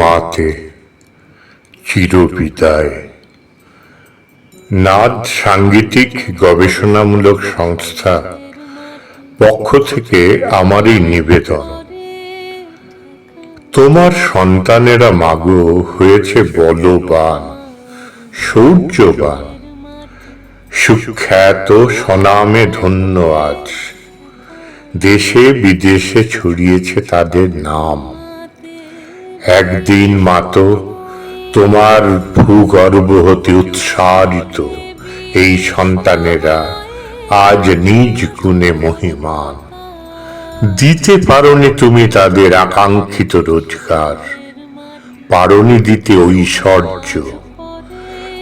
মাতে চিরবিদায়। নাদ সাংগীতিক গবেষণামূলক সংস্থা পক্ষ থেকে আমারই নিবেদন। তোমার সন্তানেরা মাগো হয়েছে বলবান শৌর্যবান সুখ্যাত স্বনামে ধন্য আজ। দেশে বিদেশে ছড়িয়েছে তাদের নাম। একদিন মাতো তোমার ভূগর্ভ হতে উৎসারিত এই সন্তানেরা আজ নিজ গুণে মহিমান। দিতে পারনি তুমি তাদের আকাঙ্ক্ষিত রোজগার। পারনি দিতে ঐশ্বর্য।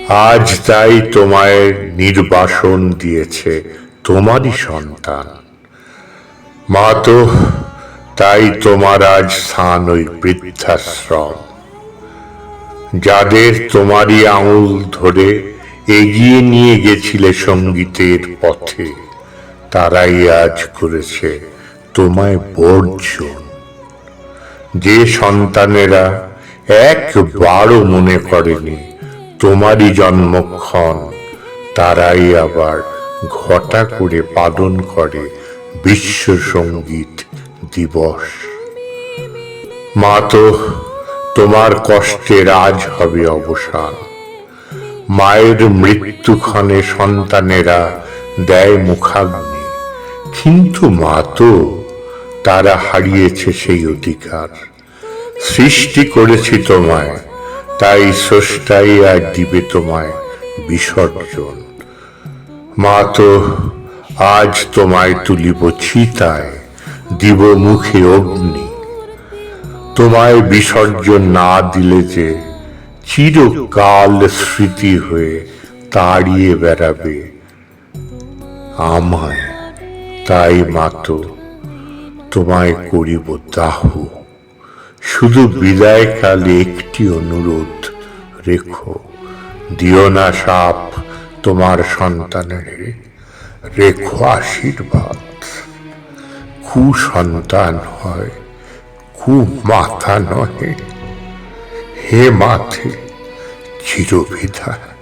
আজ তাই তোমায় নির্বাসন দিয়েছে তোমারই সন্তান। মা তো তাই তোমার আজ স্থান ওই বৃদ্ধাশ্রম। যাদের তোমারই আঙুল ধরে এগিয়ে নিয়ে গেছিলে সঙ্গীতের পথে, তারাই আজ করেছে তোমায় বর্জন। যে সন্তানেরা একবারও মনে করেনি তোমারই জন্মক্ষণ, তারাই আবার ঘটা করে পালন করে বিশ্ব সংগীত দিবস। মা তো তোমার কষ্টের আজ হবে অবসান মায়ের মৃত্যুক্ষণে সন্তানেরা দেয় মুখাগ্নি। কিন্তু মা তো তারা হারিয়েছে সেই অধিকার। সৃষ্টি করেছি তোমায়, তাই স্রষ্টাই আর দিবে তোমায় বিসর্জন। মা তো আজ তোমায় তুলিব চিতায় দিব মুখে অগ্নি। তোমায় বিসর্জন না দিলে যে চিরকাল স্মৃতি হয়ে তাড়িয়ে বেড়াবে। আমায় তাই মাতো, তোমায় করিব দাহ। শুধু বিদায়কালে একটি অনুরোধ রেখো। দিও না সাপ তোমার সন্তানের। রেখো আশীর্বাদ। কুসন্তান হয় কু মাথা নহে। হে মাথে চিরবিধায়